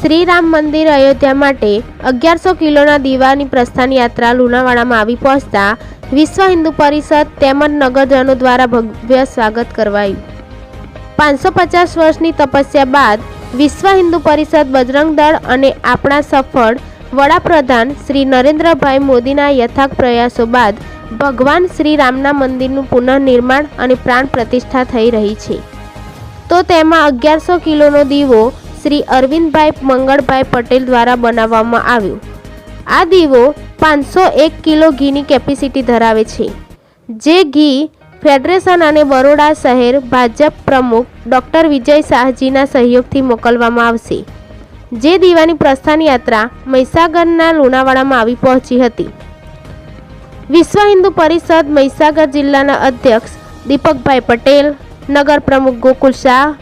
શ્રીરામ મંદિર અયોધ્યા માટે અગિયારસો કિલોના દીવાની પ્રસ્થાન યાત્રા લુણાવાડામાં આવી પહોંચતા વિશ્વ હિન્દુ પરિષદ તેમજ નગરજનો દ્વારા ભવ્ય સ્વાગત કરવાયું. પાંચસો પચાસ વર્ષની તપસ્યા બાદ વિશ્વ હિન્દુ પરિષદ બજરંગ દળ અને આપણા સફળ વડાપ્રધાન શ્રી નરેન્દ્રભાઈ મોદીના યથાક પ્રયાસો બાદ ભગવાન શ્રી રામના મંદિરનું પુનઃનિર્માણ અને પ્રાણ પ્રતિષ્ઠા થઈ રહી છે. તો તેમાં અગિયારસો કિલોનો દીવો શ્રી અરવિંદભાઈ મંગળભાઈ પટેલ દ્વારા બનાવવામાં આવ્યું. આ દીવો પાંચસો એક કિલો ઘીની કેપેસિટી ધરાવે છે. જે ઘી ફેડરેશન અને બરોડા શહેર ભાજપ પ્રમુખ ડૉક્ટર વિજય શાહજીના સહયોગથી મોકલવામાં આવશે. જે દીવાની પ્રસ્થાન યાત્રા મહીસાગરના લુણાવાડામાં આવી પહોંચી હતી. વિશ્વ હિન્દુ પરિષદ મહીસાગર જિલ્લાના અધ્યક્ષ દીપકભાઈ પટેલ, નગર પ્રમુખ ગોકુલ શાહ,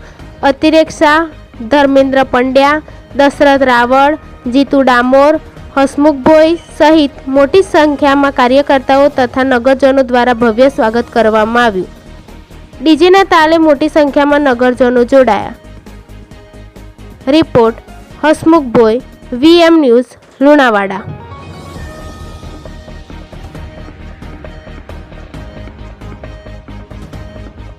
અતિરેક શાહ ધર્મેન્દ્ર પંડ્યા, દશરથ રાવળ, જીતુ ડામોર, હસમુખભોઈ સહિત મોટી સંખ્યામાં કાર્યકર્તાઓ તથા નગરજનો દ્વારા ભવ્ય સ્વાગત કરવામાં આવ્યું. ડીજેના તાલે મોટી સંખ્યામાં નગરજનો જોડાયા. Report, Hasmukhbhai, V M news, Lunawada.